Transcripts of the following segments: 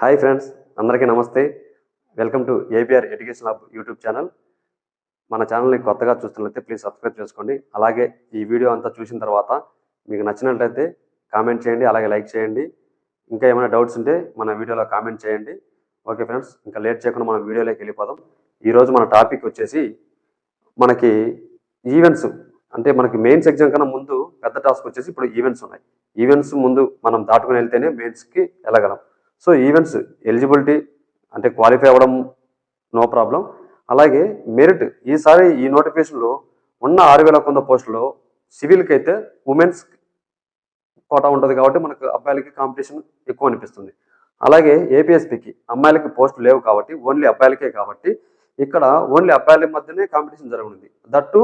Hi friends అందరికీ నమస్తే. Welcome to APR education hub YouTube channel. మన ఛానల్ని కొత్తగా చూస్తున్నట్లయితే ప్లీజ్ సబ్స్క్రైబ్ చేసుకోండి. అలాగే ఈ వీడియో అంతా చూసిన తర్వాత మీకు నచ్చినట్లయితే కామెంట్ చేయండి అలాగే లైక్ చేయండి. ఇంకా ఏమైనా డౌట్స్ ఉంటే మన వీడియోలో కామెంట్ చేయండి. ఓకే ఫ్రెండ్స్ ఇంకా లేట్ చేయకుండా మనం వీడియోలోకి వెళ్ళిపోదాం. ఈరోజు మన టాపిక్ వచ్చేసి మనకి ఈవెంట్స్. అంటే మనకి మెయిన్స్ ఎగ్జామ్ కన్నా ముందు పెద్ద టాస్క్ వచ్చేసి ఇప్పుడు ఈవెంట్స్ ఉన్నాయి. ఈవెంట్స్ ముందు మనం దాటుకుని వెళ్తేనే మెయిన్స్కి వెళ్ళగలం. సో ఈవెంట్స్ ఎలిజిబిలిటీ అంటే క్వాలిఫై అవ్వడం నో ప్రాబ్లం. అలాగే మెరిట్ ఈసారి ఈ నోటిఫికేషన్లో ఉన్న ఆరు వేల కొంత పోస్టులో సివిల్కి అయితే ఉమెన్స్ కోటా ఉంటుంది కాబట్టి మనకు అబ్బాయిలకి కాంపిటీషన్ ఎక్కువ అనిపిస్తుంది. అలాగే ఏపీఎస్పికి అమ్మాయిలకి పోస్టులు లేవు కాబట్టి ఓన్లీ అబ్బాయిలకే కాబట్టి ఇక్కడ ఓన్లీ అబ్బాయిల మధ్యనే కాంపిటీషన్ జరగనుంది. దట్టు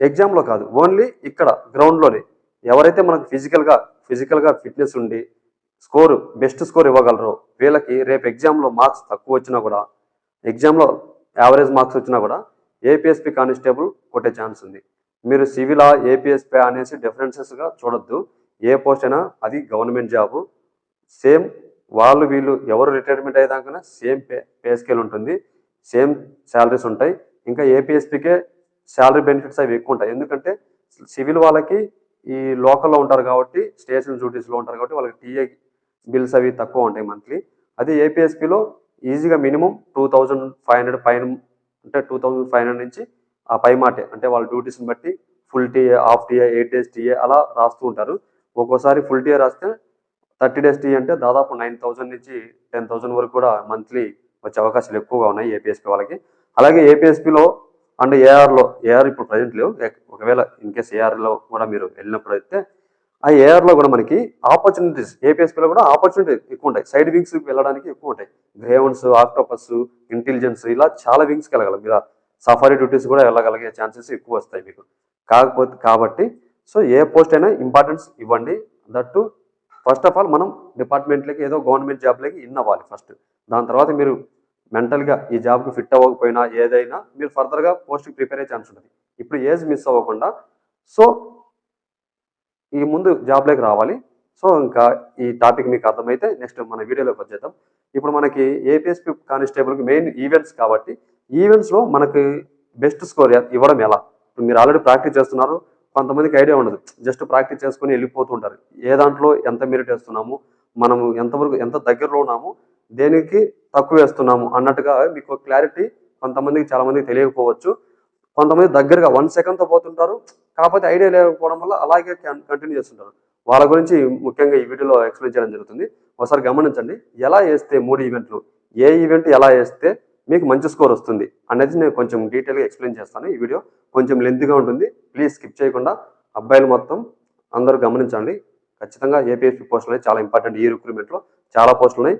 ఎగ్జామ్లో కాదు ఓన్లీ ఇక్కడ గ్రౌండ్లోనే ఎవరైతే మనకు ఫిజికల్గా ఫిజికల్గా ఫిట్నెస్ ఉండి స్కోర్ బెస్ట్ స్కోర్ ఇవ్వగలరు. వీళ్ళకి రేపు ఎగ్జామ్లో మార్క్స్ తక్కువ వచ్చినా కూడా ఎగ్జామ్లో యావరేజ్ మార్క్స్ వచ్చినా కూడా ఏపీఎస్పి కానిస్టేబుల్ కొట్టే ఛాన్స్ ఉంది. మీరు సివిలా ఏపీఎస్పి అనేసి డిఫరెన్సెస్గా చూడొద్దు. ఏ పోస్ట్ అయినా అది గవర్నమెంట్ జాబు సేమ్ వాళ్ళు వీళ్ళు ఎవరు రిటైర్మెంట్ అయ్యేదాకనే సేమ్ పే పే స్కేల్ ఉంటుంది. సేమ్ శాలరీస్ ఉంటాయి. ఇంకా ఏపీఎస్పికే శాలరీ బెనిఫిట్స్ అవి ఎక్కువ ఉంటాయి. ఎందుకంటే సివిల్ వాళ్ళకి ఈ లోకల్లో ఉంటారు కాబట్టి స్టేషన్ డ్యూటీస్లో ఉంటారు కాబట్టి వాళ్ళకి టీఏ బిల్స్ అవి తక్కువ ఉంటాయి మంత్లీ. అదే ఏపీఎస్పిలో ఈజీగా minimum two thousand five hundred పైన అంటే టూ థౌజండ్ ఫైవ్ హండ్రెడ్ నుంచి ఆ పై మాటే. అంటే వాళ్ళ డ్యూటీస్ని బట్టి full TA half TA eight days TA అలా రాస్తూ ఉంటారు. ఒక్కోసారి ఫుల్ టీఏ రాస్తే థర్టీ డేస్ టీ అంటే దాదాపు నైన్ థౌజండ్ నుంచి టెన్ థౌజండ్ వరకు కూడా మంత్లీ వచ్చే అవకాశాలు ఎక్కువగా ఉన్నాయి ఏపీఎస్పీ వాళ్ళకి. అలాగే ఏపీఎస్పీలో అండ్ ఏఆర్లో ఏఆర్ ఇప్పుడు ప్రజెంట్ లేవు. ఒకవేళ ఇన్ కేస్ ఏఆర్లో కూడా మీరు వెళ్ళినప్పుడు అయితే ఆ ఏఆర్లో కూడా మనకి ఆపర్చునిటీస్ ఏపీఎస్పీలో కూడా ఆపర్చునిటీ ఎక్కువ ఉంటాయి. సైడ్ వింగ్స్ వెళ్ళడానికి ఎక్కువ ఉంటాయి. గ్రేవన్స్ ఆక్టోపస్ ఇంటెలిజెన్స్ ఇలా చాలా వింగ్స్కి వెళ్ళగలం. ఇలా సఫారీ డ్యూటీస్ కూడా వెళ్ళగలిగే ఛాన్సెస్ ఎక్కువ వస్తాయి మీకు. కాకపోతే కాబట్టి సో ఏ పోస్ట్ అయినా ఇంపార్టెన్స్ ఇవ్వండి. దట్టు ఫస్ట్ ఆఫ్ ఆల్ మనం డిపార్ట్మెంట్లకి ఏదో గవర్నమెంట్ జాబ్లకి ఇన్ అవ్వాలి ఫస్ట్ దాని తర్వాత మీరు మెంటల్గా ఈ జాబ్కి ఫిట్ అవ్వకపోయినా ఏదైనా మీరు ఫర్దర్గా పోస్ట్కి ప్రిపేర్ అయ్యే ఛాన్స్ ఉంటుంది. ఇప్పుడు ఏజ్ మిస్ అవ్వకుండా సో ఈ ముందు జాబ్లోకి రావాలి. సో ఇంకా ఈ టాపిక్ మీకు అర్థమైతే నెక్స్ట్ మన వీడియోలోకి వచ్చేద్దాం. ఇప్పుడు మనకి ఏపీఎస్పీ కానిస్టేబుల్కి మెయిన్ ఈవెంట్స్ కాబట్టి ఈవెంట్స్లో మనకి బెస్ట్ స్కోర్ ఇవ్వడం ఎలా? ఇప్పుడు మీరు ఆల్రెడీ ప్రాక్టీస్ చేస్తున్నారు కొంతమందికి ఐడియా ఉండదు. జస్ట్ ప్రాక్టీస్ చేసుకుని వెళ్ళిపోతుంటారు ఏ దాంట్లో ఎంత మెరిట్ వేస్తున్నాము మనము ఎంతవరకు ఎంత దగ్గరలో ఉన్నాము దేనికి తక్కువ వేస్తున్నాము అన్నట్టుగా మీకు క్లారిటీ కొంతమందికి చాలామందికి తెలియకపోవచ్చు. కొంతమంది దగ్గరగా వన్ సెకండ్తో పోతుంటారు. కాకపోతే ఐడియా లేకపోవడం వల్ల అలాగే కంటిన్యూ చేస్తుంటారు. వాళ్ళ గురించి ముఖ్యంగా ఈ వీడియోలో ఎక్స్ప్లెయిన్ చేయడం జరుగుతుంది. ఒకసారి గమనించండి. ఎలా వేస్తే మూడు ఈవెంట్లు ఏ ఈవెంట్ ఎలా వేస్తే మీకు మంచి స్కోర్ వస్తుంది? అనేది నేను కొంచెం డీటెయిల్గా ఎక్స్ప్లెయిన్ చేస్తాను ఈ వీడియో. కొంచెం లెంత్గా ఉంటుంది. ప్లీజ్ స్కిప్ చేయకుండా అబ్బాయిలు మొత్తం అందరూ గమనించండి. ఖచ్చితంగా ఏపీఎస్పీ పోస్టులు చాలా ఇంపార్టెంట్ ఈ రిక్రూట్మెంట్లో చాలా పోస్టులు ఉన్నాయి.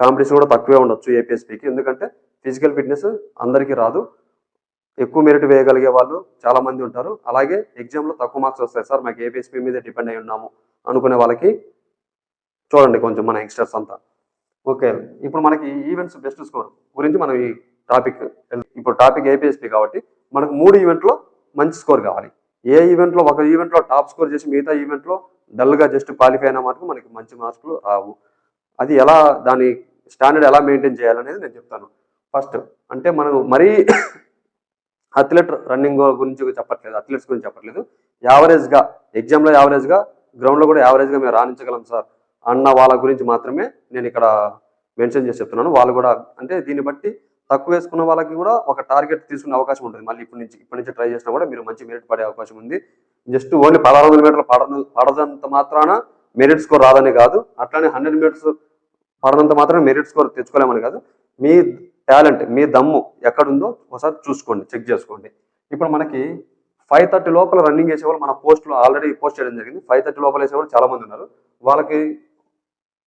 కాంపిటీషన్ కూడా తక్కువే ఉండొచ్చు ఏపీఎస్పీకి ఎందుకంటే ఫిజికల్ ఫిట్నెస్ అందరికీ రాదు. ఎక్కువ మెరిట్ వేయగలిగే వాళ్ళు చాలా మంది ఉంటారు. అలాగే ఎగ్జామ్లో తక్కువ మార్క్స్ వస్తాయి. సార్ మాకు ఏపీఎస్పీ మీద డిపెండ్ అయి ఉన్నాము అనుకునే వాళ్ళకి చూడండి కొంచెం మన యంగ్స్టర్స్ అంతా. ఓకే ఇప్పుడు మనకి ఈవెంట్స్ బెస్ట్ స్కోర్ గురించి మనం ఈ టాపిక్ ఇప్పుడు టాపిక్ ఏపీఎస్పీ కాబట్టి మనకు మూడు ఈవెంట్లో మంచి స్కోర్ కావాలి. ఏ ఈవెంట్లో ఒక ఈవెంట్లో టాప్ స్కోర్ చేసి మిగతా ఈవెంట్లో డల్గా జస్ట్ క్వాలిఫై అయిన మటుకు మనకి మంచి మార్కులు రావు. అది ఎలా దాని స్టాండర్డ్ ఎలా మెయింటైన్ చేయాలనేది నేను చెప్తాను. ఫస్ట్ అంటే మనం మరీ అథ్లెట్ రన్నింగ్ గురించి చెప్పట్లేదు అథ్లెట్స్ గురించి చెప్పట్లేదు. యావరేజ్గా ఎగ్జామ్లో యావరేజ్గా గ్రౌండ్లో కూడా యావరేజ్గా మేము రాణించగలం సార్ అన్న వాళ్ళ గురించి మాత్రమే నేను ఇక్కడ మెన్షన్ చేసి చెప్తున్నాను. వాళ్ళు కూడా అంటే దీన్ని బట్టి తక్కువ వేసుకున్న వాళ్ళకి కూడా ఒక టార్గెట్ తీసుకునే అవకాశం ఉంటుంది. మళ్ళీ ఇప్పటి నుంచి ఇప్పటి నుంచి ట్రై చేసినా కూడా మీరు మంచి మెరిట్ పడే అవకాశం ఉంది. జస్ట్ ఓన్లీ పదహారు వందల మీటర్లు పడను పడదంత మాత్రాన మెరిట్ స్కోర్ రాదని కాదు. అట్లానే హండ్రెడ్ మీటర్స్ పడనంత మాత్రమే మెరిట్ స్కోర్ తెచ్చుకోలేమని కాదు. మీ టాలెంట్ మీ దమ్ము ఎక్కడుందో ఒకసారి చూసుకోండి చెక్ చేసుకోండి. ఇప్పుడు మనకి ఫైవ్ థర్టీ లోపల రన్నింగ్ చేసేవాళ్ళు మన పోస్ట్లో ఆల్రెడీ పోస్ట్ చేయడం జరిగింది. ఫైవ్ థర్టీ లోపల వేసేవాళ్ళు చాలా మంది ఉన్నారు. వాళ్ళకి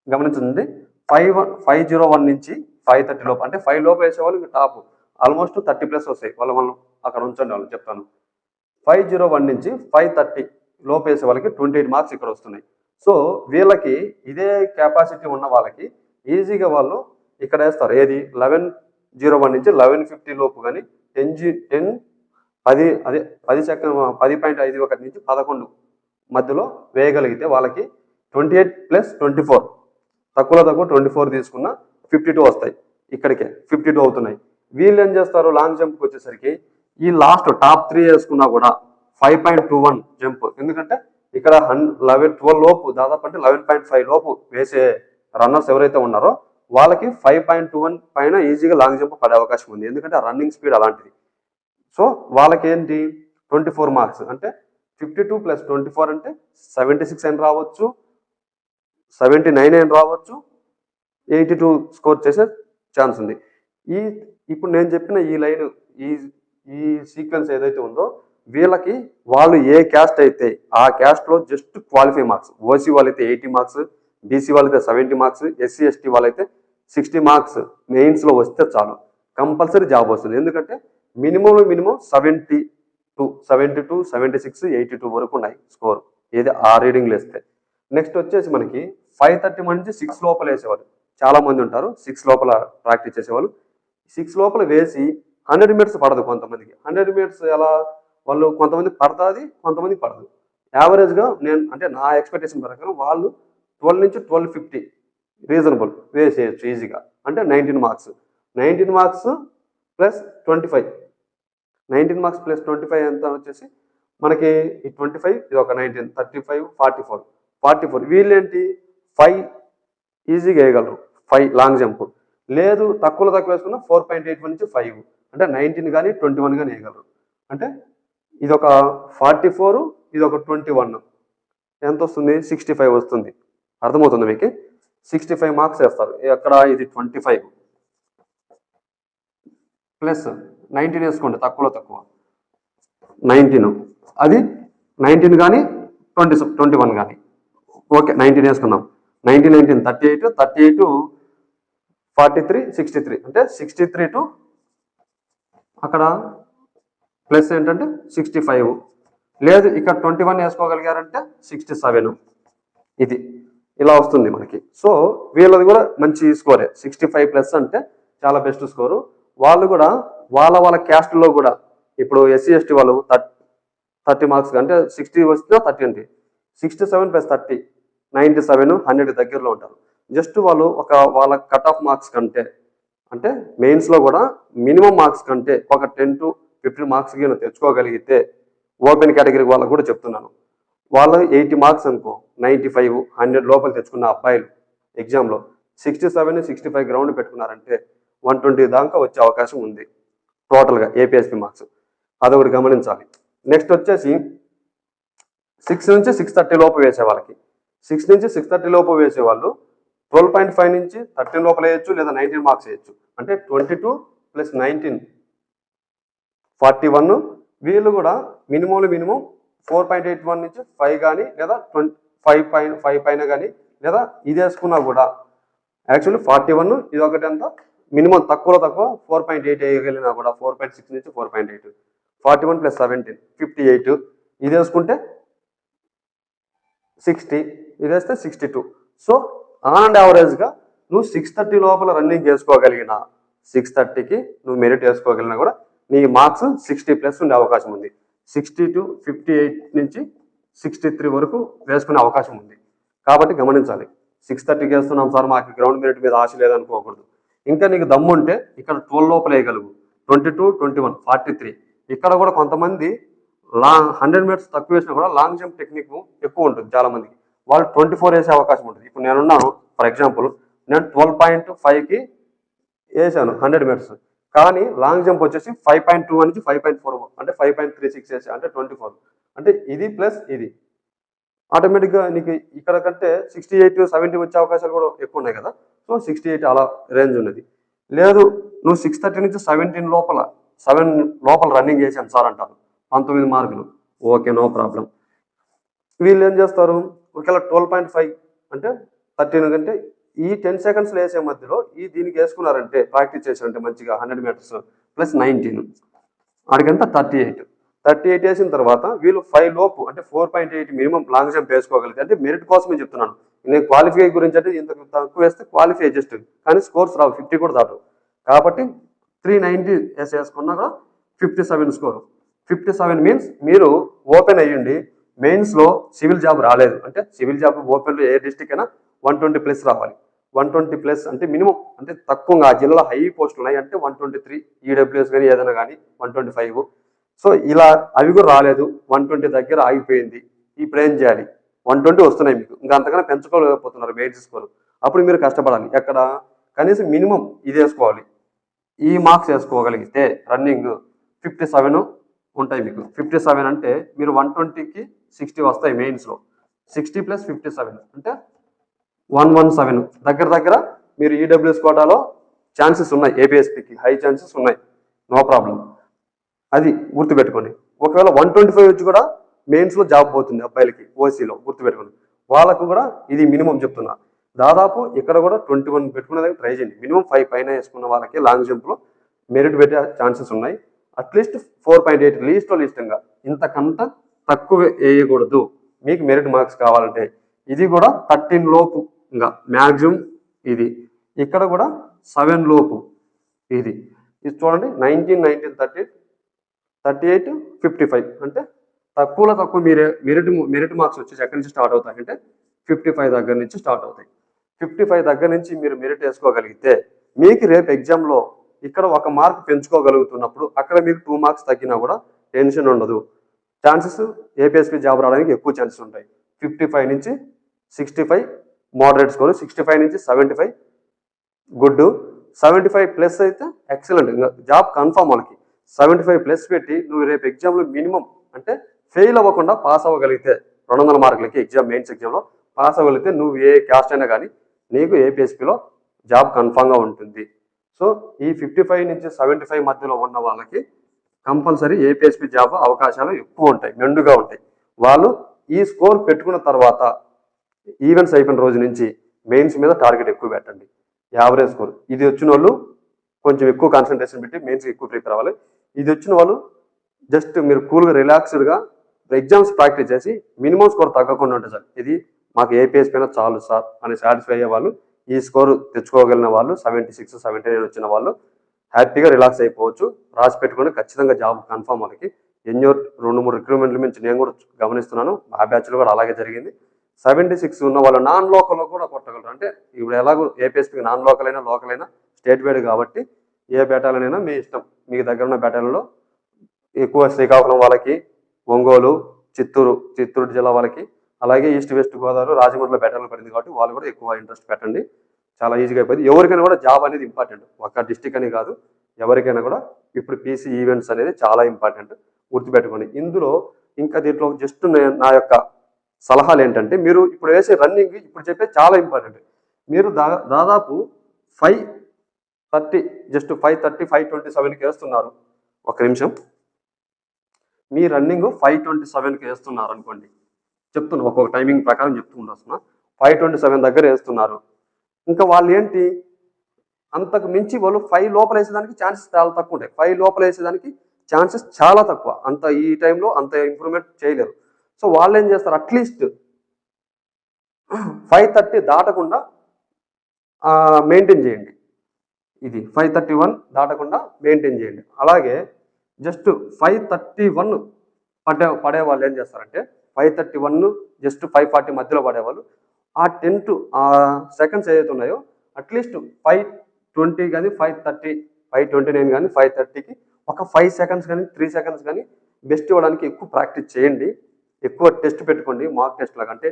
గమనించండి five one five zero one నుంచి ఫైవ్ థర్టీ లోపు అంటే ఫైవ్ లోపల వేసేవాళ్ళు టాప్ ఆల్మోస్ట్ థర్టీ ప్లస్ వస్తాయి. వాళ్ళు మనం అక్కడ ఉంచండి వాళ్ళు చెప్తాను. ఫైవ్ జీరో వన్ నుంచి ఫైవ్ థర్టీ లోపు వేసే వాళ్ళకి ట్వంటీ ఎయిట్ మార్క్స్ ఇక్కడ వస్తున్నాయి. సో వీళ్ళకి ఇదే కెపాసిటీ ఉన్న వాళ్ళకి ఈజీగా వాళ్ళు ఇక్కడ వేస్తారు. ఏది? లెవెన్ జీరో వన్ నుంచి లెవెన్ ఫిఫ్టీ లోపు కానీ టెన్ జీ టెన్ పది అదే పది సెకండ్ పది పాయింట్ ఐదు ఒకటి నుంచి పదకొండు మధ్యలో వేయగలిగితే వాళ్ళకి twenty eight plus twenty four. తక్కువలో తక్కువ ట్వంటీ ఫోర్ తీసుకున్న ఫిఫ్టీ టూ వస్తాయి ఇక్కడికే. ఫిఫ్టీ టూ అవుతున్నాయి. వీళ్ళు ఏం చేస్తారు? లాంగ్ జంప్కి వచ్చేసరికి ఈ లాస్ట్ టాప్ త్రీ వేసుకున్నా కూడా five point two one jump. ఎందుకంటే ఇక్కడ హన్ లెవెన్ ట్వెల్వ్ లోపు దాదాపు అంటే లెవెన్ పాయింట్ ఫైవ్ లోపు వేసే రన్నర్స్ ఎవరైతే ఉన్నారో వాళ్ళకి ఫైవ్ పాయింట్ టూ వన్ పైన ఈజీగా లాంగ్ జంప్ పడే అవకాశం ఉంది. ఎందుకంటే రన్నింగ్ స్పీడ్ అలాంటిది. సో వాళ్ళకి ఏంటి ట్వంటీ ఫోర్ మార్క్స్ అంటే fifty two plus twenty four అంటే సెవెంటీ సిక్స్ అని రావచ్చు. సెవెంటీ నైన్ అని రావచ్చు. ఎయిటీ టూ స్కోర్ చేసే ఛాన్స్ ఉంది. ఈ ఇప్పుడు నేను చెప్పిన ఈ లైన్ ఈ ఈ సీక్వెన్స్ ఏదైతే ఉందో వీళ్ళకి వాళ్ళు ఏ క్యాస్ట్ అయితే ఆ క్యాస్ట్లో జస్ట్ క్వాలిఫై మార్క్స్ ఓసీ వాళ్ళైతే ఎయిటీ మార్క్స్ బీసీ వాళ్ళైతే సెవెంటీ మార్క్స్ ఎస్సీ ఎస్టీ వాళ్ళైతే సిక్స్టీ మార్క్స్ మెయిన్స్లో వస్తే చాలు. కంపల్సరీ జాబ్ వస్తుంది. ఎందుకంటే మినిమంలో minimum seventy two seventy two seventy six eighty two వరకు ఉన్నాయి స్కోర్ ఏది ఆ రీడింగ్లు వేస్తే నెక్స్ట్ వచ్చేసి మనకి ఫైవ్ థర్టీ నుంచి సిక్స్ లోపల వేసేవాళ్ళు. చాలామంది ఉంటారు. సిక్స్ లోపల ప్రాక్టీస్ చేసేవాళ్ళు. సిక్స్ లోపల వేసి హండ్రెడ్ మీటర్స్ పడదు కొంతమందికి. హండ్రెడ్ మీటర్స్ ఎలా వాళ్ళు కొంతమంది పడుతుంది కొంతమంది పడదు. యావరేజ్గా నేను అంటే నా ఎక్స్పెక్టేషన్ ప్రకారం వాళ్ళు ట్వెల్వ్ నుంచి ట్వెల్వ్ ఫిఫ్టీ. రీజనబుల్. వేసేయచ్చు ఈజీగా. అంటే nineteen marks. Nineteen marks plus twenty five. Nineteen marks plus twenty five ఎంత వచ్చేసి? మనకి ఈ ట్వంటీ ఫైవ్ ఇది ఒక nineteen. Thirty five forty four. Forty four. వీళ్ళేంటి? ఫైవ్ ఈజీగా వేయగలరు. Five long jump. లేదు తక్కువలో తక్కువ వేసుకున్న ఫోర్ పాయింట్ ఎయిట్ వన్ నుంచి ఫైవ్. అంటే నైన్టీన్ కానీ ట్వంటీ వన్ కానీ వేయగలరు. అంటే ఇది ఒక ఫార్టీ ఫోర్ ఇది ఒక ట్వంటీ వన్. ఎంత వస్తుంది? సిక్స్టీ ఫైవ్ వస్తుంది. అర్థమవుతుంది మీకు? సిక్స్టీ ఫైవ్ మార్క్స్ వేస్తారు అక్కడ ఇది ట్వంటీ ఫైవ్ ప్లస్ నైన్టీన్ వేసుకోండి తక్కువలో తక్కువ. నైన్టీన్ అది నైన్టీన్ కానీ ట్వంటీ ట్వంటీ వన్ కానీ. ఓకే నైన్టీన్ వేసుకుందాం. Nineteen nineteen thirty eight thirty eight forty three sixty three అంటే సిక్స్టీ త్రీ టు అక్కడ ప్లస్ ఏంటంటే సిక్స్టీ ఫైవ్ లేదు ఇక్కడ ట్వంటీ వన్ వేసుకోగలిగారంటే సిక్స్టీ సెవెన్ ఇది. ఇలా వస్తుంది మనకి. సో వీళ్ళది కూడా మంచి స్కోరే. సిక్స్టీ ఫైవ్ ప్లస్ అంటే చాలా బెస్ట్ స్కోరు. వాళ్ళు కూడా వాళ్ళ వాళ్ళ క్యాస్ట్లో కూడా ఇప్పుడు ఎస్సీ ఎస్టీ వాళ్ళు థర్టీ మార్క్స్ అంటే సిక్స్టీ వచ్చినా థర్టీ అంటే sixty seven plus thirty ninety seven hundred దగ్గరలో ఉంటారు. జస్ట్ వాళ్ళు ఒక వాళ్ళ కట్ ఆఫ్ మార్క్స్ కంటే అంటే మెయిన్స్లో కూడా మినిమం మార్క్స్ కంటే ఒక టెన్ టు ఫిఫ్టీన్ మార్క్స్ కింద తెచ్చుకోగలిగితే ఓపెన్ కేటగిరీ వాళ్ళకు కూడా చెప్తున్నాను. వాళ్ళు ఎయిటీ మార్క్స్ అనుకో నైంటీ ఫైవ్ హండ్రెడ్ లోపల తెచ్చుకున్న అబ్బాయిలు ఎగ్జామ్లో sixty seven sixty five ground పెట్టుకున్నారంటే వన్ ట్వంటీ దాకా వచ్చే అవకాశం ఉంది. టోటల్గా ఏపీఎస్పీ మార్క్స్ అదొకటి గమనించాలి. నెక్స్ట్ వచ్చేసి సిక్స్ నుంచి సిక్స్ థర్టీ లోపు వేసే వాళ్ళకి. సిక్స్ నుంచి సిక్స్ థర్టీ లోపు వేసే వాళ్ళు ట్వెల్వ్ పాయింట్ ఫైవ్ నుంచి థర్టీన్ లోపల వేయచ్చు లేదా నైన్టీన్ మార్క్స్ వేయచ్చు. అంటే twenty two plus nineteen forty one వీళ్ళు కూడా మినిమంలో minimum four point eight one నుంచి ఫైవ్ కానీ లేదా ట్వంటీ ఫైవ్ పైన ఫైవ్ పైన కానీ లేదా ఇది వేసుకున్నా కూడా యాక్చువల్లీ ఫార్టీ వన్ ఇది ఒకటి ఎంత? మినిమం తక్కువలో తక్కువ ఫోర్ పాయింట్ ఎయిట్ వేయగలిగినా కూడా ఫోర్ పాయింట్ సిక్స్ నుంచి four point eight. Forty one plus seventeen fifty eight. ఇది వేసుకుంటే సిక్స్టీ ఇది వేస్తే sixty two. So on and యావరేజ్గా నువ్వు సిక్స్ థర్టీ లోపల రన్నింగ్ చేసుకోగలిగిన సిక్స్ థర్టీకి నువ్వు మెరిట్ వేసుకోగలిగినా కూడా నీ మార్క్స్ సిక్స్టీ ప్లస్ ఉండే అవకాశం ఉంది. సిక్స్టీ టు ఫిఫ్టీ ఎయిట్ నుంచి సిక్స్టీ త్రీ వరకు వేసుకునే అవకాశం ఉంది. కాబట్టి గమనించాలి. సిక్స్ థర్టీకి వేస్తున్నాం సార్ మాకు గ్రౌండ్ మినిట్ మీద ఆశ లేదనుకోకూడదు ఇంకా నీకు దమ్ము ఉంటే ఇక్కడ ట్వెల్వ్ లోపల వేయగలుగు. Twenty two twenty one forty three. ఇక్కడ కూడా కొంతమంది లాంగ్ హండ్రెడ్ మీటర్స్ తక్కువ వేసినా కూడా లాంగ్ జంప్ టెక్నిక్ ఎక్కువ ఉంటుంది చాలా మందికి. వాళ్ళు ట్వంటీ ఫోర్ వేసే అవకాశం ఉంటుంది. ఇప్పుడు నేనున్నాను ఫర్ ఎగ్జాంపుల్ నేను ట్వెల్వ్ పాయింట్ ఫైవ్కి వేసాను హండ్రెడ్ మీటర్స్. కానీ లాంగ్ జంప్ వచ్చేసి ఫైవ్ పాయింట్ టూ నుంచి ఫైవ్ పాయింట్ ఫోర్ అంటే ఫైవ్ పాయింట్ త్రీ సిక్స్ వేసా అంటే ట్వంటీ ఫోర్ అంటే ఇది ప్లస్ ఇది. ఆటోమేటిక్గా నీకు ఇక్కడ కంటే సిక్స్టీ ఎయిట్ సెవెంటీ వచ్చే అవకాశాలు కూడా ఎక్కువ ఉన్నాయి కదా? సో సిక్స్టీ ఎయిట్ అలా రేంజ్ ఉన్నది. లేదు నువ్వు సిక్స్ థర్టీ నుంచి సెవెంటీన్ లోపల సెవెన్ లోపల రన్నింగ్ చేశాను సార్ అంటారు. పంతొమ్మిది మార్కులు. ఓకే నో ప్రాబ్లం వీళ్ళు ఏం చేస్తారు? ఒకవేళ ట్వెల్వ్ పాయింట్ ఫైవ్ అంటే థర్టీన్ కంటే ఈ టెన్ సెకండ్స్లో వేసే మధ్యలో ఈ దీనికి వేసుకున్నారంటే ప్రాక్టీస్ చేశారంటే మంచిగా హండ్రెడ్ మీటర్స్ ప్లస్ నైన్టీన్. ఆడికంతా థర్టీ ఎయిట్ థర్టీ ఎయిట్ వేసిన తర్వాత వీళ్ళు ఫైవ్ లోపు అంటే four point eight minimum long jump వేసుకోగలిగితే అంటే మెరిట్ కోసమే చెప్తున్నాను. నేను క్వాలిఫై గురించి అంటే ఇంత తక్కువ వేస్తే క్వాలిఫై జస్ట్ కానీ స్కోర్స్ రావు ఫిఫ్టీ కూడా దాటు కాబట్టి త్రీ నైంటీ వేసి వేసుకున్నా కూడా fifty seven score fifty seven means మీరు ఓపెన్ అయ్యండి మెయిన్స్లో సివిల్ జాబ్ రాలేదు. అంటే సివిల్ జాబ్ ఓపెన్లో ఏ డిస్టిక్ అయినా వన్ ట్వంటీ ప్లస్ రావాలి. వన్ ట్వంటీ ప్లస్ అంటే మినిమం అంటే తక్కువగా ఆ జిల్లాలో హై పోస్టులు ఉన్నాయి అంటే వన్ ట్వంటీ త్రీ ఈడబ్ల్యూఎస్ కానీ ఏదైనా కానీ వన్ ట్వంటీ ఫైవ్. సో ఇలా అవి కూడా రాలేదు వన్ ట్వంటీ దగ్గర ఆగిపోయింది. ఇప్పుడు ఏం చేయాలి. వన్ ట్వంటీ వస్తున్నాయి మీకు. ఇంకా అంతకన్నా పెంచుకోలేకపోతున్నారు మెయిన్స్ స్కోర్. అప్పుడు మీరు కష్టపడాలి. ఎక్కడ? కనీసం మినిమం ఇది వేసుకోవాలి. ఈ మార్క్స్ వేసుకోగలిగితే రన్నింగ్ ఫిఫ్టీ సెవెన్ ఉంటాయి మీకు. ఫిఫ్టీ సెవెన్ అంటే మీరు వన్ ట్వంటీకి సిక్స్టీ వస్తాయి మెయిన్స్లో. సిక్స్టీ ప్లస్ ఫిఫ్టీ సెవెన్ అంటే వన్ వన్ సెవెన్. దగ్గర దగ్గర మీరు ఈడబ్ల్యూఎస్ కోటాలో ఛాన్సెస్ ఉన్నాయి. ఏపీఎస్పీకి హై ఛాన్సెస్ ఉన్నాయి. No problem. అది గుర్తుపెట్టుకోండి. ఒకవేళ వన్ ట్వంటీ ఫైవ్ వచ్చి కూడా మెయిన్స్లో జాబ్ పోతుంది అబ్బాయిలకి ఓసీలో గుర్తుపెట్టుకోండి. వాళ్ళకు కూడా ఇది మినిమం చెప్తున్నా. దాదాపు ఇక్కడ కూడా ట్వంటీ వన్ పెట్టుకునే ట్రై చేయండి. మినిమం ఫైవ్ పైన వేసుకున్న వాళ్ళకి లాంగ్ జంప్లో మెరిట్ పెట్టే ఛాన్సెస్ ఉన్నాయి. At least four point eight లీస్ట్లో లీస్టంగా. ఇంతకంత తక్కువ వేయకూడదు. మీకు మెరిట్ మార్క్స్ కావాలంటే. ఇది కూడా థర్టీన్ లోపు. ఇంకా మ్యాక్సిమం ఇది. ఇక్కడ కూడా సెవెన్ లోపు ఇది. ఇది చూడండి nineteen nineteen thirty thirty eight fifty five అంటే తక్కువలో తక్కువ మీరే మెరిట్ మెరిట్ మార్క్స్ వచ్చేసి ఎక్కడి నుంచి స్టార్ట్ అవుతాయి? అంటే ఫిఫ్టీ ఫైవ్ దగ్గర నుంచి స్టార్ట్ అవుతాయి. ఫిఫ్టీ ఫైవ్ దగ్గర నుంచి మీరు మెరిట్ వేసుకోగలిగితే మీకు రేపు ఎగ్జామ్లో ఇక్కడ ఒక మార్క్ పెంచుకోగలుగుతున్నప్పుడు అక్కడ మీకు టూ మార్క్స్ తగ్గినా కూడా టెన్షన్ ఉండదు. ఛాన్సెస్ ఏపీఎస్పీ జాబ్ రావడానికి ఎక్కువ ఛాన్సెస్ ఉంటాయి. ఫిఫ్టీ ఫైవ్ నుంచి sixty five moderate score sixty five నుంచి seventy five. Good seventy five plus అయితే ఎక్సలెంట్. ఇంకా జాబ్ కన్ఫామ్ వాళ్ళకి. సెవెంటీ ఫైవ్ ప్లస్ పెట్టి నువ్వు రేపు ఎగ్జామ్లో మినిమం అంటే ఫెయిల్ అవ్వకుండా పాస్ అవ్వగలిగితే రెండు వందల మార్కులకి ఎగ్జామ్ మెయిన్స్ ఎగ్జామ్లో పాస్ అవ్వగలిగితే నువ్వు ఏ క్యాస్ట్ అయినా కానీ నీకు ఏపీఎస్పీలో జాబ్ కన్ఫామ్గా ఉంటుంది. సో ఈ ఫిఫ్టీ ఫైవ్ నుంచి సెవెంటీ ఫైవ్ మధ్యలో ఉన్న వాళ్ళకి కంపల్సరీ ఏపీఎస్పీ జాబ్ అవకాశాలు ఎక్కువ ఉంటాయి మెండుగా ఉంటాయి. వాళ్ళు ఈ స్కోర్ పెట్టుకున్న తర్వాత ఈవెంట్స్ అయిపోయిన రోజు నుంచి మెయిన్స్ మీద టార్గెట్ ఎక్కువ పెట్టండి. యావరేజ్ స్కోర్ ఇది వచ్చిన వాళ్ళు కొంచెం ఎక్కువ కాన్సన్ట్రేషన్ పెట్టి మెయిన్స్ ఎక్కువ ప్రిపేర్ అవ్వాలి. ఇది వచ్చిన వాళ్ళు జస్ట్ మీరు కూల్గా రిలాక్స్డ్గా ఎగ్జామ్స్ ప్రాక్టీస్ చేసి మినిమం స్కోర్ తగ్గకుండా ఉంటుంది సార్ ఇది మాకు ఏపీఎస్ పైన చాలు సార్ అని సాటిస్ఫై అయ్యే వాళ్ళు ఈ స్కోర్ తెచ్చుకోగలిగిన వాళ్ళు సెవెంటీ సిక్స్ సెవెంటీ నైన్ వచ్చిన వాళ్ళు హ్యాపీగా రిలాక్స్ అయిపోవచ్చు. రాసి పెట్టుకుని ఖచ్చితంగా జాబ్ కన్ఫామ్ వాళ్ళకి. ఎన్నో రెండు మూడు రిక్రూట్మెంట్ల నుంచి నేను కూడా గమనిస్తున్నాను. మా బ్యాచ్లో కూడా అలాగే జరిగింది. సెవెంటీ సిక్స్ ఉన్న వాళ్ళు నాన్ లోకల్లో కూడా కొట్టగలరు. అంటే ఇప్పుడు ఎలాగో ఏపీఎస్పీకి నాన్ లోకల్ అయినా లోకల్ అయినా స్టేట్ వైడ్ కాబట్టి ఏ బేటాలనైనా మీ ఇష్టం. మీకు దగ్గర ఉన్న బేటాలలో ఎక్కువ శ్రీకాకుళం వాళ్ళకి ఒంగోలు చిత్తూరు చిత్తూరు జిల్లా వాళ్ళకి అలాగే ఈస్ట్ వెస్ట్ గోదావరి రాజమండ్రిలో బెటర్లు పడింది కాబట్టి వాళ్ళు కూడా ఎక్కువ ఇంట్రెస్ట్ పెట్టండి. చాలా ఈజీగా అయిపోయింది. ఎవరికైనా కూడా జాబ్ అనేది ఇంపార్టెంట్. ఒక డిస్టిక్ అని కాదు ఎవరికైనా కూడా ఇప్పుడు పీసీ ఈవెంట్స్ అనేది చాలా ఇంపార్టెంట్. గుర్తుపెట్టుకోండి. ఇందులో ఇంకా దీంట్లో జస్ట్ నా యొక్క సలహాలు ఏంటంటే మీరు ఇప్పుడు వేసే రన్నింగ్ ఇప్పుడు చెప్పే చాలా ఇంపార్టెంట్. మీరు దా దాదాపు five thirty just five thirty five twenty సెవెన్కి వేస్తున్నారు. ఒక నిమిషం. మీ రన్నింగ్ ఫైవ్ ట్వంటీ సెవెన్కి వేస్తున్నారు అనుకోండి. చెప్తున్నా ఒక్కొక్క టైమింగ్ ప్రకారం చెప్తూ వస్తున్నా ఫైవ్ ట్వంటీ సెవెన్ దగ్గర వేస్తున్నారు. ఇంకా వాళ్ళు ఏంటి అంతకు మించి వాళ్ళు ఫైవ్ లోపల వేసేదానికి ఛాన్సెస్ చాలా తక్కువ ఉంటాయి. ఫైవ్ లోపల వేసేదానికి ఛాన్సెస్ చాలా తక్కువ. అంత ఈ టైంలో అంత ఇంప్రూవ్మెంట్ చేయలేరు. సో వాళ్ళు ఏం చేస్తారు అట్లీస్ట్ ఫైవ్ థర్టీ దాటకుండా మెయింటైన్ చేయండి. ఇది ఫైవ్ థర్టీ వన్ దాటకుండా మెయింటైన్ చేయండి. అలాగే జస్ట్ ఫైవ్ థర్టీ వన్ పడే పడే వాళ్ళు ఏం చేస్తారంటే five thirty one just five forty మధ్యలో పడేవాళ్ళు ఆ టెన్ టు సెకండ్స్ ఏదైతే ఉన్నాయో అట్లీస్ట్ ఫైవ్ ట్వంటీ కానీ five thirty five twenty nine కానీ ఫైవ్ థర్టీకి ఒక ఫైవ్ సెకండ్స్ కానీ త్రీ సెకండ్స్ కానీ బెస్ట్ ఇవ్వడానికి ఎక్కువ ప్రాక్టీస్ చేయండి. ఎక్కువ టెస్ట్ పెట్టుకోండి మార్క్ టెస్ట్ లాగా. అంటే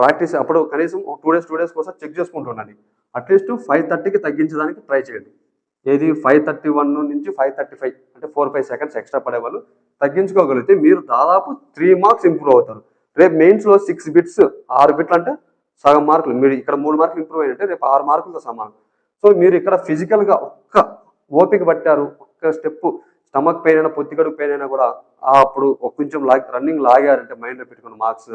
ప్రాక్టీస్ అప్పుడు కనీసం ఒక టూ డేస్ టూ డేస్ కోసం చెక్ చేసుకుంటుండండి అట్లీస్ట్ ఫైవ్ థర్టీకి తగ్గించడానికి ట్రై చేయండి. ఏది ఫైవ్ థర్టీ వన్ నుంచి ఫైవ్ థర్టీ ఫైవ్ అంటే ఫోర్ ఫైవ్ సెకండ్స్ ఎక్స్ట్రా పడేవాళ్ళు తగ్గించుకోగలిగితే మీరు దాదాపు త్రీ మార్క్స్ ఇంప్రూవ్ అవుతారు. రేపు మెయిన్స్లో సిక్స్ బిట్స్ ఆరు బిట్లు అంటే సగం మార్కులు మీరు ఇక్కడ మూడు మార్కులు ఇంప్రూవ్ అయినంటే రేపు ఆరు మార్కులతో సమానం. సో మీరు ఇక్కడ ఫిజికల్గా ఒక్క ఓపిక పట్టారు ఒక్క స్టెప్ స్టమక్ పెయిన్ అయినా పొత్తికడుగు పెయిన్ అయినా కూడా ఆ అప్పుడు ఒక కొంచెం లాగ్ రన్నింగ్ లాగారంటే మైండ్లో పెట్టుకున్న మార్క్స్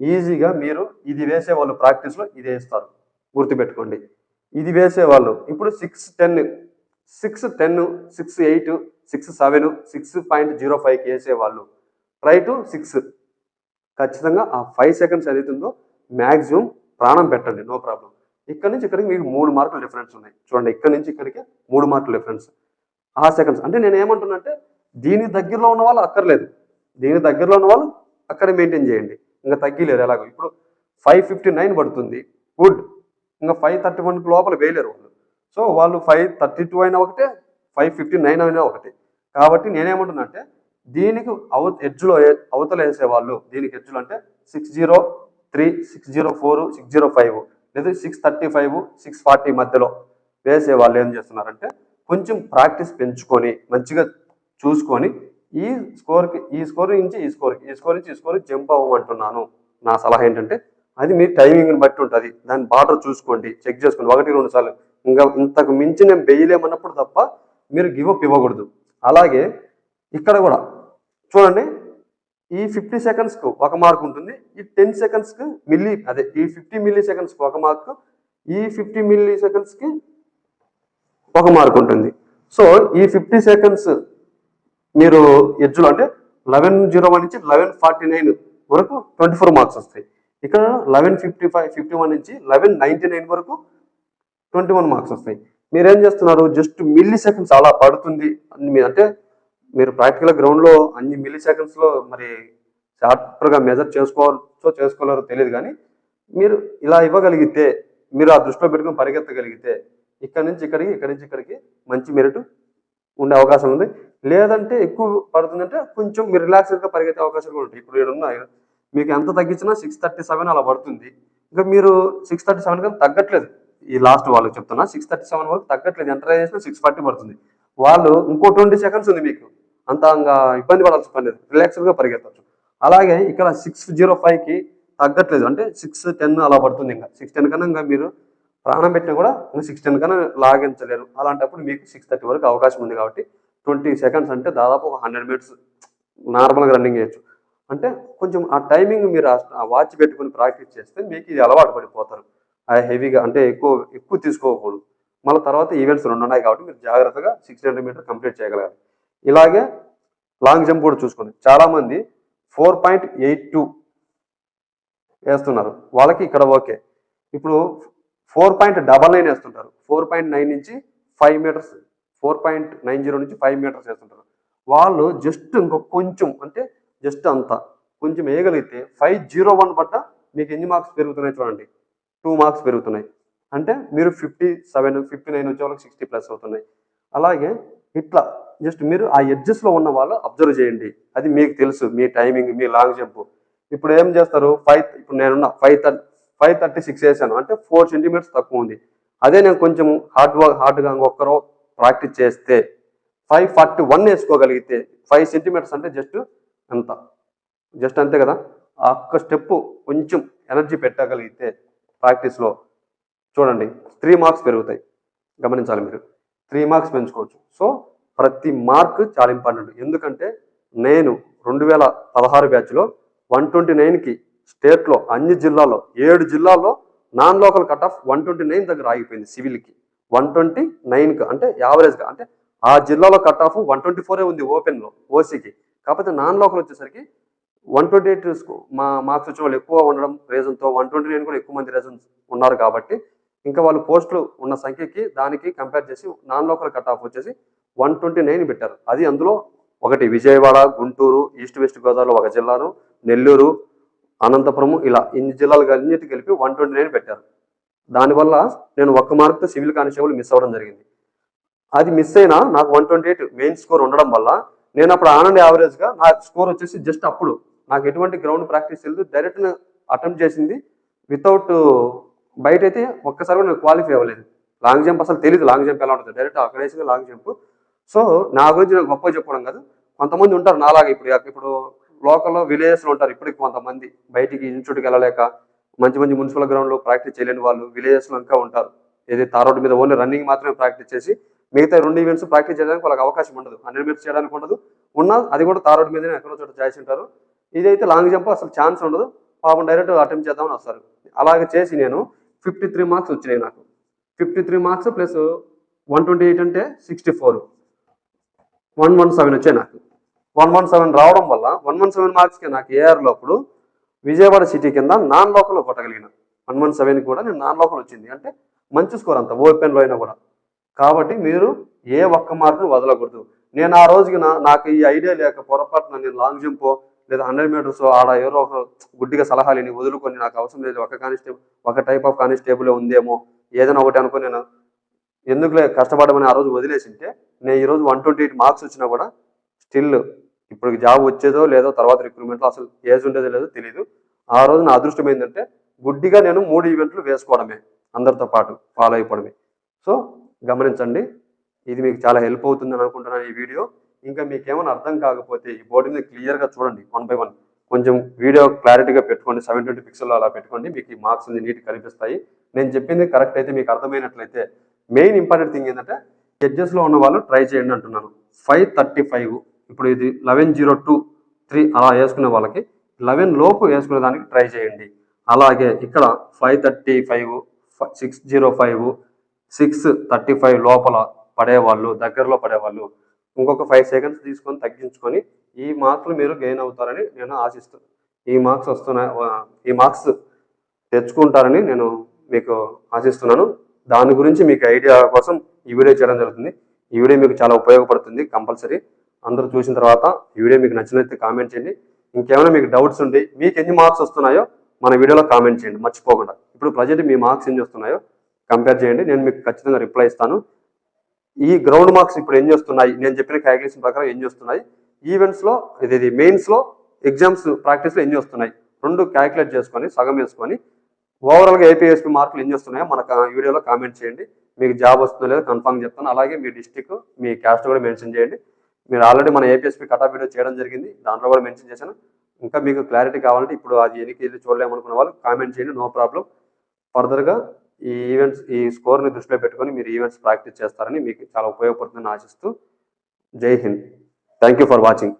ఈజీగా మీరు ఇది వేసే వాళ్ళు ప్రాక్టీస్లో ఇది వేస్తారు గుర్తుపెట్టుకోండి. ఇది వేసే వాళ్ళు ఇప్పుడు six ten six ten six eight six seven six point zero ఫైవ్కి వేసేవాళ్ళు. ట్రై టు సిక్స్ ఖచ్చితంగా ఆ ఫైవ్ సెకండ్స్ ఏదైతుందో మ్యాక్సిమం ప్రాణం పెట్టండి. నో ప్రాబ్లం ఇక్కడ నుంచి ఇక్కడికి మీకు మూడు మార్కులు డిఫరెన్స్ ఉన్నాయి. చూడండి ఇక్కడ నుంచి ఇక్కడికి మూడు మార్కులు డిఫరెన్స్ ఆ సెకండ్స్. అంటే నేను ఏమంటున్నానంటే దీని దగ్గరలో ఉన్న వాళ్ళు అక్కర్లేదు. దీని దగ్గరలో ఉన్న వాళ్ళు అక్కడ మెయింటైన్ చేయండి. ఇంకా తగ్గిలేరు ఎలాగో. ఇప్పుడు ఫైవ్ ఫిఫ్టీ నైన్ పడుతుంది. గుడ్. ఇంకా ఫైవ్ థర్టీ వన్కి లోపల వేయలేరు వాళ్ళు. సో వాళ్ళు ఫైవ్ థర్టీ టూ అయినా ఒకటే ఫైవ్ ఫిఫ్టీ నైన్ అయినా ఒకటి. కాబట్టి నేనేమంటున్నా అంటే దీనికి అవ ఎడ్జ్లో అవతల వేసే వాళ్ళు దీనికి ఎడ్జ్లు అంటే six zero three six zero four six zero five లేదా six thirty five six forty మధ్యలో వేసే వాళ్ళు ఏం చేస్తున్నారంటే కొంచెం ప్రాక్టీస్ పెంచుకొని మంచిగా చూసుకొని ఈ స్కోర్కి ఈ స్కోర్ నుంచి ఈ స్కోర్కి ఈ స్కోర్ నుంచి ఈ స్కోర్కి జంప్ అవ్వమంటున్నాను. నా సలహా ఏంటంటే అది మీ టైమింగ్ని బట్టి ఉంటుంది. దాని బార్డర్ చూసుకోండి చెక్ చేసుకోండి. ఒకటి రెండు సార్లు. ఇంకా ఇంతకు మించి నేను వేయలేమన్నప్పుడు తప్ప మీరు గివప్ ఇవ్వకూడదు. అలాగే ఇక్కడ కూడా చూడండి ఈ ఫిఫ్టీ సెకండ్స్కు ఒక మార్క్ ఉంటుంది. ఈ టెన్ సెకండ్స్కి మిల్లీ అదే ఈ ఫిఫ్టీ మిల్లీ సెకండ్స్కి ఒక మార్క్. ఈ ఫిఫ్టీ మిల్లీ సెకండ్స్కి ఒక మార్క్ ఉంటుంది. సో ఈ ఫిఫ్టీ సెకండ్స్ మీరు ఎడ్జ్లో అంటే లెవెన్ జీరో వన్ నుంచి లెవెన్ ఫార్టీ నైన్ వరకు ట్వంటీ ఫోర్ మార్క్స్ వస్తాయి. ఇక్కడ eleven fifty five fifty one నుంచి లెవెన్ నైంటీ నైన్ వరకు ట్వంటీ వన్ మార్క్స్ వస్తాయి. మీరేం చేస్తున్నారు? జస్ట్ మిల్లీ సెకండ్స్ అలా పడుతుంది. అని మీ- అంటే మీరు ప్రాక్టికల్ గ్రౌండ్లో అన్ని మిల్లీ సెకండ్స్లో మరి షార్ప్గా మెజర్ చేసుకోవచ్చో చేసుకోలేరో తెలియదు కానీ మీరు ఇలా ఇవ్వగలిగితే మీరు ఆ దృష్టిలో పెట్టుకుని పరిగెత్తగలిగితే ఇక్కడ నుంచి ఇక్కడికి ఇక్కడ నుంచి ఇక్కడికి మంచి మెరిట్ ఉండే అవకాశం ఉంది. లేదంటే ఎక్కువ పడుతుందంటే కొంచెం మీరు రిలాక్స్డ్గా పరిగెత్తే అవకాశాలు కూడా ఉంటాయి. ఇప్పుడు ఇక్కడ ఉన్నాయి మీకు ఎంత తగ్గించినా సిక్స్ థర్టీ సెవెన్ అలా పడుతుంది. ఇంకా మీరు సిక్స్ థర్టీ సెవెన్ కన్నా తగ్గట్లేదు. ఈ లాస్ట్ వాళ్ళకి చెప్తున్నా సిక్స్ థర్టీ సెవెన్ వరకు తగ్గట్లేదు. ఎంటర్ చేసినా సిక్స్ ఫార్టీ పడుతుంది. వాళ్ళు ఇంకో ట్వంటీ సెకండ్స్ ఉంది మీకు. అంత ఇంకా ఇబ్బంది పడాల్సి పని లేదు. రిలాక్స్డ్గా పరిగెత్తచ్చు. అలాగే ఇక్కడ సిక్స్ జీరో ఫైవ్కి తగ్గట్లేదు. అంటే సిక్స్ టెన్ అలా పడుతుంది ఇంకా. సిక్స్ టెన్ కన్నా ఇంకా మీరు ప్రాణం పెట్టినా కూడా ఇంకా సిక్స్ టెన్ కన్నా లాగించలేరు. అలాంటప్పుడు మీకు సిక్స్ థర్టీ వరకు అవకాశం ఉంది కాబట్టి ట్వంటీ సెకండ్స్ అంటే దాదాపు ఒక హండ్రెడ్ మినిట్స్ నార్మల్గా రన్నింగ్ చేయొచ్చు. అంటే కొంచెం ఆ టైమింగ్ మీరు ఆ- ఆ వాచ్ పెట్టుకుని ప్రాక్టీస్ చేస్తే మీకు ఇది అలవాటు పడిపోతారు. ఆ హెవీగా అంటే ఎక్కువ ఎక్కువ తీసుకోకూడదు. మళ్ళీ తర్వాత ఈవెంట్స్ రెండు ఉన్నాయి కాబట్టి మీరు జాగ్రత్తగా సిక్స్ హండ్రెడ్ మీటర్ కంప్లీట్ చేయగలగాలి. ఇలాగే లాంగ్ జంప్ కూడా చూసుకోండి. చాలామంది ఫోర్ పాయింట్ ఎయిట్ టూ వేస్తున్నారు. వాళ్ళకి ఇక్కడ ఓకే ఇప్పుడు ఫోర్ పాయింట్ డబల్ నైన్ వేస్తుంటారు. ఫోర్ పాయింట్ నైన్ నుంచి five metres four point nine zero నుంచి ఫైవ్ మీటర్స్ వేస్తుంటారు. వాళ్ళు జస్ట్ ఇంకో కొంచెం అంటే జస్ట్ అంత కొంచెం వేయగలిగితే ఫైవ్ జీరో వన్ పట్ట మీకు ఎన్ని మార్క్స్ పెరుగుతున్నాయి చూడండి. టూ మార్క్స్ పెరుగుతున్నాయి. అంటే మీరు ఫిఫ్టీ సెవెన్ ఫిఫ్టీ నైన్ వచ్చే వాళ్ళకి సిక్స్టీ ప్లస్ అవుతున్నాయి. అలాగే ఇట్లా జస్ట్ మీరు ఆ ఎడ్జెస్లో ఉన్న వాళ్ళు అబ్జర్వ్ చేయండి. అది మీకు తెలుసు మీ టైమింగ్ మీ లాంగ్ జంప్. ఇప్పుడు ఏం చేస్తారు? ఫైవ్ ఇప్పుడు నేనున్న five thirty five thirty six వేసాను అంటే ఫోర్ సెంటీమీటర్స్ తక్కువ ఉంది. అదే నేను కొంచెం హార్డ్ వర్క్ హార్డ్గా ఇంకొకరో ప్రాక్టీస్ చేస్తే ఫైవ్ ఫార్టీ వన్ వేసుకోగలిగితే ఫైవ్ సెంటీమీటర్స్ అంటే జస్ట్ అంత జస్ట్ అంతే కదా? ఆ ఒక్క స్టెప్ కొంచెం ఎనర్జీ పెట్టగలిగితే ప్రాక్టీస్లో చూడండి త్రీ మార్క్స్ పెరుగుతాయి. గమనించాలి మీరు. త్రీ మార్క్స్ పెంచుకోవచ్చు. సో ప్రతి మార్క్ చాలా ఇంపార్టెంట్ ఎందుకంటే నేను రెండు వేల పదహారు బ్యాచ్లో వన్ ట్వంటీ నైన్కి స్టేట్లో అన్ని జిల్లాలో ఏడు జిల్లాల్లో non local cut off one twenty nine దగ్గర ఆగిపోయింది సివిల్కి. వన్ ట్వంటీ నైన్కి అంటే యావరేజ్గా అంటే ఆ జిల్లాలో కట్ ఆఫ్ వన్ ట్వంటీ ఫోరే ఉంది ఓపెన్లో ఓసీకి. కాకపోతే నాన్ లోకల్ వచ్చేసరికి వన్ ట్వంటీ ఎయిట్ మా మార్క్స్ వచ్చిన వాళ్ళు ఎక్కువ ఉండడం రీజన్తో వన్ ట్వంటీ నైన్ కూడా ఎక్కువ మంది రీజన్స్ ఉన్నారు కాబట్టి ఇంకా వాళ్ళు పోస్టులు ఉన్న సంఖ్యకి దానికి కంపేర్ చేసి నాన్ లోకల్ కట్ ఆఫ్ వచ్చేసి వన్ ట్వంటీ నైన్ పెట్టారు. అది అందులో ఒకటి విజయవాడ గుంటూరు ఈస్ట్ వెస్ట్ గోదావరిలో ఒక జిల్లాను నెల్లూరు అనంతపురము ఇలా ఇన్ని జిల్లాలు అన్నిటి కలిపి వన్ ట్వంటీ నైన్ పెట్టారు. దానివల్ల నేను ఒక్క మార్క్తో సివిల్ కానిస్టేబుల్ మిస్ అవ్వడం జరిగింది. అది మిస్ అయినా నాకు one twenty eight main score ఉండడం వల్ల నేను అప్పుడు ఆనంద్ యావరేజ్గా నా స్కోర్ వచ్చేసి జస్ట్ అప్పుడు. నాకు ఎటువంటి గ్రౌండ్ ప్రాక్టీస్ తెలియదు డైరెక్ట్ అటెంప్ట్ చేసింది. వితౌట్ బయట అయితే ఒక్కసారి కూడా నేను క్వాలిఫై అవ్వలేదు. లాంగ్ జంప్ అసలు తెలియదు లాంగ్ జంప్ ఎలా ఉంటుంది. డైరెక్ట్ అక్కడ వేసిన లాంగ్ జంప్ సో నా గురించి నాకు గొప్ప చెప్పడం కాదు. కొంతమంది ఉంటారు నాలాగా ఇప్పుడు ఇప్పుడు లోకల్లో విలేజెస్లో ఉంటారు ఇప్పటికి కొంతమంది. బయటికి ఇన్స్టిట్యూట్కి వెళ్ళలేక మంచి మంచి మున్సిపల్ గ్రౌండ్లో ప్రాక్టీస్ చేయలేని వాళ్ళు విలేజెస్లో ఇంకా ఉంటారు. ఏది తార్ మీద ఓన్లీ రన్నింగ్ మాత్రమే ప్రాక్టీస్ చేసి మిగతా రెండు ఈవెంట్స్ ప్రాక్టీస్ చేయడానికి వాళ్ళకి అవకాశం ఉండదు. హండ్రెడ్ మీటర్స్ చేయడానికి ఉండదు. ఉన్నా అది కూడా తార్ రోడ్డు మీదనే ఎక్కడో చోట చేసి ఉంటారు. ఇదైతే లాంగ్ జంప్ అసలు ఛాన్స్ ఉండదు. పాపం డైరెక్ట్ అటెంప్ట్ చేద్దామని వస్తారు. అలాగే చేసి నేను ఫిఫ్టీ త్రీ మార్క్స్ వచ్చినాయి నాకు. Fifty three marks plus one twenty eight అంటే sixty four. One one seven వచ్చాయి నాకు. వన్ వన్ సెవెన్ రావడం వల్ల వన్ వన్ సెవెన్ మార్క్స్కి నాకు ఏఆర్లో అప్పుడు విజయవాడ సిటీ కింద నాన్ లోకల్ కొట్టగలిగిన. వన్ వన్ సెవెన్ కూడా నేను నాన్ లోకల్ వచ్చింది. అంటే మంచి స్కోర్ అంత ఓపెన్లో అయినా కూడా. కాబట్టి మీరు ఏ ఒక్క మార్కును వదలకూడదు. నేను ఆ రోజుకి నా నాకు ఈ ఐడియా లేక పొరపాటున నేను లాంగ్ జంప్ లేదా హండ్రెడ్ మీటర్స్ ఆడ ఎవరో ఒకరు గుడ్డిగా సలహాలు ఇని వదులుకొని నాకు అవసరం లేదు. ఒక కానిస్టేబుల్ ఒక టైప్ ఆఫ్ కానిస్టేబుల్ ఉందేమో ఏదైనా ఒకటి అనుకుని నేను ఎందుకులే కష్టపడమని ఆ రోజు వదిలేసింటే నేను ఈ రోజు వన్ ట్వంటీ ఎయిట్ మార్క్స్ వచ్చినా కూడా స్టిల్ ఇప్పుడు జాబ్ వచ్చేదో లేదో తర్వాత రిక్రూట్మెంట్లో అసలు ఏజ్ ఉండేదో లేదో తెలియదు ఆ రోజు నా అదృష్టం ఏంటంటే గుడ్డిగా నేను మూడు ఈవెంట్లు వేసుకోవడమే అందరితో పాటు ఫాలో అయిపోవడమే. సో గమనించండి ఇది మీకు చాలా హెల్ప్ అవుతుందని అనుకుంటున్నాను ఈ వీడియో. ఇంకా మీకు ఏమైనా అర్థం కాకపోతే ఈ బోర్డు మీద క్లియర్గా చూడండి వన్ బై వన్ కొంచెం వీడియో క్లారిటీగా పెట్టుకోండి సెవెన్ ట్వంటీ పిక్సెల్ అలా పెట్టుకోండి మీకు ఈ మార్క్స్ నీట్ కనిపిస్తాయి. నేను చెప్పింది కరెక్ట్ అయితే మీకు అర్థమైనట్లయితే మెయిన్ ఇంపార్టెంట్ థింగ్ ఏంటంటే జడ్జెస్లో ఉన్న వాళ్ళు ట్రై చేయండి అంటున్నాను. ఫైవ్ థర్టీ ఫైవ్ ఇప్పుడు ఇది లెవెన్ జీరో టూ త్రీ అలా వేసుకునే వాళ్ళకి లెవెన్ లోపు వేసుకునే దానికి ట్రై చేయండి. అలాగే ఇక్కడ five thirty five six zero five six thirty five లోపల పడేవాళ్ళు దగ్గరలో పడేవాళ్ళు ఇంకొక ఫైవ్ సెకండ్స్ తీసుకొని తగ్గించుకొని ఈ మార్కులు మీరు గెయిన్ అవుతారని నేను ఆశిస్తున్నాను ఈ మార్క్స్ వస్తున్నాయి ఈ మార్క్స్ తెచ్చుకుంటారని నేను మీకు ఆశిస్తున్నాను. దాని గురించి మీకు ఐడియా కోసం ఈ వీడియో చేయడం జరుగుతుంది. ఈ వీడియో మీకు చాలా ఉపయోగపడుతుంది కంపల్సరీ. అందరూ చూసిన తర్వాత ఈ వీడియో మీకు నచ్చినట్లయితే కామెంట్ చేయండి. ఇంకేమైనా మీకు డౌట్స్ ఉండి మీకు ఎన్ని మార్క్స్ వస్తున్నాయో మన వీడియోలో కామెంట్ చేయండి. మర్చిపోకుండా. ఇప్పుడు ప్రజెంట్ మీ మార్క్స్ ఎన్ని వస్తున్నాయో కంపేర్ చేయండి. నేను మీకు ఖచ్చితంగా రిప్లై ఇస్తాను. ఈ గ్రౌండ్ మార్క్స్ ఇప్పుడు ఏం చేస్తున్నాయి? నేను చెప్పిన క్యాలిక్యులేషన్ ప్రకారం ఏం చేస్తున్నాయి? ఈవెంట్స్లో ఇది ఇది మెయిన్స్లో ఎగ్జామ్స్ ప్రాక్టీస్లో ఎన్ని వస్తున్నాయి రెండు క్యాలిక్యులేట్ చేసుకొని సగం వేసుకొని ఓవరాల్గా ఏపీఎస్పీ మార్కులు ఎన్ని వస్తున్నాయో మన వీడియోలో కామెంట్ చేయండి. మీకు జాబ్ వస్తుందో లేదో కన్ఫర్మ్ చెప్తాను అలాగే మీ డిస్టిక్ మీ క్యాస్ట్ కూడా మెన్షన్ చేయండి. మీరు ఆల్రెడీ మన ఏపీఎస్పీ కటా వీడియో చేయడం జరిగింది. దాంట్లో కూడా మెన్షన్ చేశాను. ఇంకా మీకు క్లారిటీ కావాలంటే ఇప్పుడు అది ఎనికి వెళ్ళి చూడలేమనుకున్న వాళ్ళు కామెంట్ చేయండి. నో ప్రాబ్లం ఫర్దర్గా ఈ ఈవెంట్స్ ఈ స్కోర్ని దృష్టిలో పెట్టుకొని మీరు ఈవెంట్స్ ప్రాక్టీస్ చేస్తారని మీకు చాలా ఉపయోగపడుతుందని ఆశిస్తూ Jai Hind. Thank you for watching